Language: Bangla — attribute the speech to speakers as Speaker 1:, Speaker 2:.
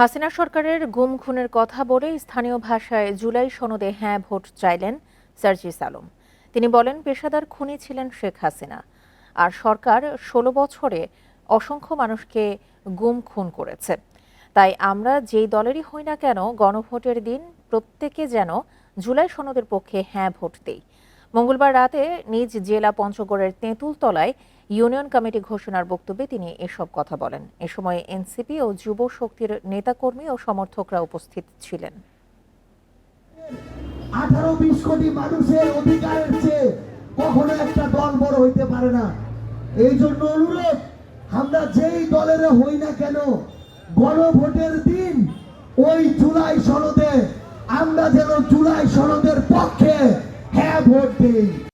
Speaker 1: হাসিনা সরকারের গুম খুনের কথা বলে স্থানীয় ভাষায় জুলাই সনদে হ্যাঁ ভোট চাইলেন সার্জিস আলম। তিনি বলেন, পেশাদার খুনি ছিলেন শেখ হাসিনা। আর সরকার ষোলো বছরে অসংখ্য মানুষকে গুম খুন করেছে। তাই আমরা যেই দলেরই হই না কেন, গণভোটের দিন প্রত্যেকে যেন জুলাই সনদের পক্ষে হ্যাঁ ভোট দেই। মঙ্গলবার রাতে নিজ জেলা পঞ্চগড়ের তেঁতুলতলায় ইউনিয়ন কমিটি ঘোষণার বক্তব্যে তিনি এসব কথা বলেন। এ সময় এনসিপি ও যুব শক্তির নেতাকর্মী ও সমর্থকরা উপস্থিত ছিলেন।
Speaker 2: আঠারো বিশ কোটি মানুষের অধিকারের চেয়ে কখনো একটা দল বড় হইতে পারে না। এই জন্য অনুরোধ, আমরা যেই দলের হই না কেন, গণভোটের দিন ওই জুলাই সনদে, আমরা যেন জুলাই সনদের পক্ষে হ্যাঁ ভোট দিই